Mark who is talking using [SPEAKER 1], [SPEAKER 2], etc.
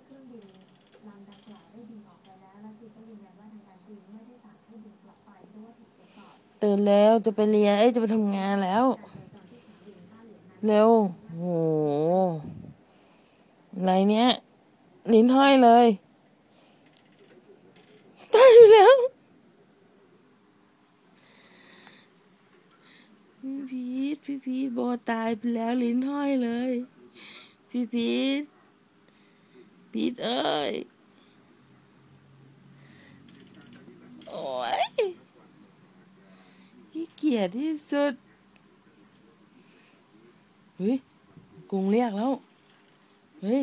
[SPEAKER 1] ณะนี้เครื่องบินลำดังกล่าวได้บินออกไปแล้วและจีนก็ยืนยันว่าทางการจีนไม่ได้สั่งให้บินกลับไปเพราะว่าถูกตรวจสอบ
[SPEAKER 2] ตื่นแล้วจะไปเรียนเอ้ยจะไปทำงานแล้ว
[SPEAKER 1] เร็
[SPEAKER 2] วโหอะไรเนี้ยลิ้นห้อยเลยตายแล้วพี่พีทพี่พีทโบตายไปแล้วลิ้นห้อยเลย พี่พีท พีทเอ้ย โอ้ยขี้เกียจที่สุด เฮ้ยกรุงเรียกแล้ว เฮ้ย